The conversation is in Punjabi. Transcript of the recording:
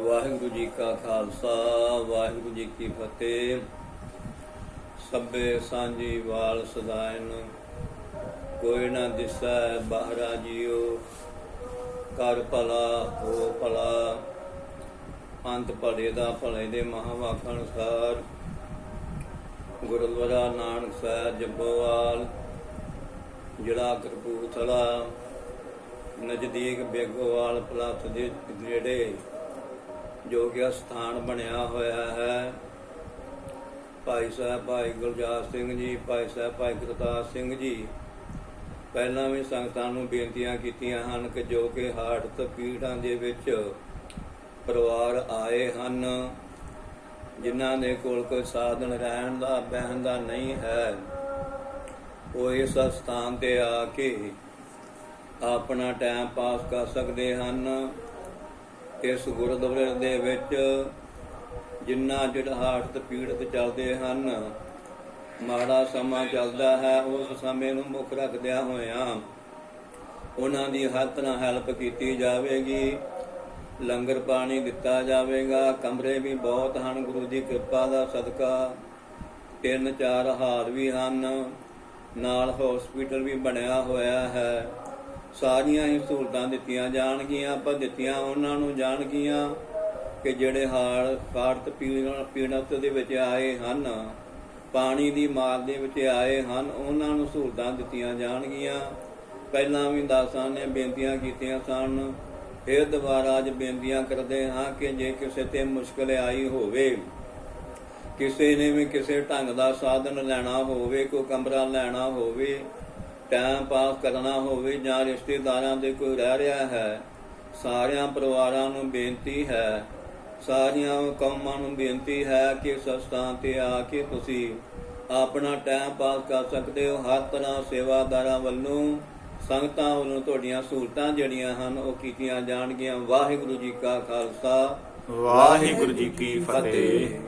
ਵਾਹਿਗੁਰੂ ਜੀ ਕਾ ਖਾਲਸਾ, ਵਾਹਿਗੁਰੂ ਜੀ ਕੀ ਫਤਿਹ। ਸਭੇ ਸਾਂਝੀ ਵਾਲ ਸਦਾਇਨ, ਕੋਈ ਨਾ ਦਿਸੈ ਬਾਹਰਾ ਜੀਓ। ਕਰ ਭਲਾ, ਹੋ ਭਲਾ। ਅੰਤ ਭਲੇ ਦਾ ਭਲੇ ਦੇ ਮਹਾਵਾਕਾਂ ਅਨੁਸਾਰ। ਗੁਰਦੁਆਰਾ ਨਾਨਕ ਸਾਹਿਬ ਜੰਬੋਵਾਲ ਜ਼ਿਲ੍ਹਾ ਕਪੂਰਥਲਾ ਨਜ਼ਦੀਕ ਬੇਗੋਵਾਲ ਪਲਾਸ ਦੇ ਨੇੜੇ ਜੋ ਕਿ ਸਥਾਨ ਬਣਿਆ ਹੋਇਆ ਹੈ। ਭਾਈ ਸਾਹਿਬ, ਭਾਈ ਗੁਰਜਾਸ ਸਿੰਘ ਜੀ, ਭਾਈ ਸਾਹਿਬ, ਭਾਈ ਕਰਤਾਰ ਸਿੰਘ ਜੀ, ਪਹਿਲਾਂ ਵੀ ਸੰਗਤਾਂ ਨੂੰ ਬੇਨਤੀਆਂ ਕੀਤੀਆਂ ਹਨ ਕਿ ਜੋ ਕਿ ਹਾਰਟ ਤਪੀੜਾਂ ਦੇ ਵਿੱਚ ਪਰਿਵਾਰ ਆਏ ਹਨ, ਜਿਨ੍ਹਾਂ ਦੇ ਕੋਲ ਕੋਈ ਸਾਧਨ ਰਹਿਣ ਦਾ, ਬਹਿਣ ਦਾ ਨਹੀਂ ਹੈ, ਉਹ ਇਸ ਸਥਾਨ ਤੇ ਆ ਕੇ ਆਪਣਾ ਟਾਈਮ ਪਾਸ ਕਰ ਸਕਦੇ ਹਨ। ਇਸ ਗੁਰਦੁਆਰੇ ਦੇ ਵਿੱਚ ਜਿੰਨਾ ਜਿਹੜਾ ਤੇ ਪੀੜਤ ਚੱਲਦੇ ਹਨ, ਮਾੜਾ ਸਮਾਂ ਚੱਲਦਾ ਹੈ, ਉਸ ਸਮੇਂ ਨੂੰ ਮੁੱਖ ਰੱਖਦਿਆਂ ਹੋਇਆਂ ਉਹਨਾਂ ਦੀ ਹਰ ਨਾਲ ਹੈਲਪ ਕੀਤੀ ਜਾਵੇਗੀ, ਲੰਗਰ ਪਾਣੀ ਦਿੱਤਾ ਜਾਵੇਗਾ, ਕਮਰੇ ਵੀ ਬਹੁਤ ਹਨ, ਗੁਰੂ ਦੀ ਕਿਰਪਾ ਦਾ ਸਦਕਾ ਤਿੰਨ ਚਾਰ ਹਾਰ ਵੀ ਹਨ, ਨਾਲ ਹਸਪੀਟਲ ਵੀ ਬਣਿਆ ਹੋਇਆ ਹੈ। ਸਾਰੀਆਂ ਹੀ ਸਹੂਲਤਾਂ ਦਿੱਤੀਆਂ ਜਾਣਗੀਆਂ ਪਰ ਦਿੱਤੀਆਂ ਉਹਨਾਂ ਨੂੰ ਜਾਣਗੀਆਂ ਕਿ ਜਿਹੜੇ ਹਾਲ ਕਾਰਤ ਪੀੜਤ ਦੇ ਵਿੱਚ ਆਏ ਹਨ, ਪਾਣੀ ਦੀ ਮਾਰ ਦੇ ਵਿੱਚ ਆਏ ਹਨ, ਉਹਨਾਂ ਨੂੰ ਸਹੂਲਤਾਂ ਦਿੱਤੀਆਂ ਜਾਣਗੀਆਂ। ਪਹਿਲਾਂ ਵੀ ਦਾਸਾਂ ਨੇ ਬੇਨਤੀਆਂ ਕੀਤੀਆਂ ਸਨ, ਫਿਰ ਦੁਬਾਰਾ ਅੱਜ ਬੇਨਤੀਆਂ ਕਰਦੇ ਹਾਂ ਕਿ ਜੇ ਕਿਸੇ ਤੇ ਮੁਸ਼ਕਲ ਆਈ ਹੋਵੇ, ਕਿਸੇ ਨੇ ਵੀ ਕਿਸੇ ਢੰਗ ਦਾ ਸਾਧਨ ਲੈਣਾ ਹੋਵੇ, ਕੋਈ ਕਮਰਾ ਲੈਣਾ ਹੋਵੇ ਟਾਈਮ ਪਾਸ ਕਰਨਾ ਹੋਵੇ ਜਾਂ ਰਿਸ਼ਤੇਦਾਰਾਂ ਦੇ ਕੋਈ ਰਹਿ ਰਿਹਾ ਹੈ, ਸਾਰਿਆਂ ਪਰਿਵਾਰਾਂ ਨੂੰ ਬੇਨਤੀ ਹੈ, ਸਾਰੀਆਂ ਕੌਮਾਂ ਨੂੰ ਬੇਨਤੀ ਹੈ ਕਿ ਇਸ ਤੇ ਆ ਕੇ ਤੁਸੀਂ ਆਪਣਾ ਟਾਈਮ ਪਾਸ ਕਰ ਸਕਦੇ ਹੋ। ਹਰ ਤਰ੍ਹਾਂ ਸੇਵਾਦਾਰਾਂ ਵੱਲੋਂ ਸੰਗਤਾਂ ਵੱਲੋਂ ਤੁਹਾਡੀਆਂ ਸਹੂਲਤਾਂ ਜਿਹੜੀਆਂ ਹਨ, ਉਹ ਕੀਤੀਆਂ ਜਾਣਗੀਆਂ। ਵਾਹਿਗੁਰੂ ਜੀ ਕਾ ਖਾਲਸਾ, ਵਾਹਿਗੁਰੂ ਜੀ ਕੀ ਫਤਿਹ।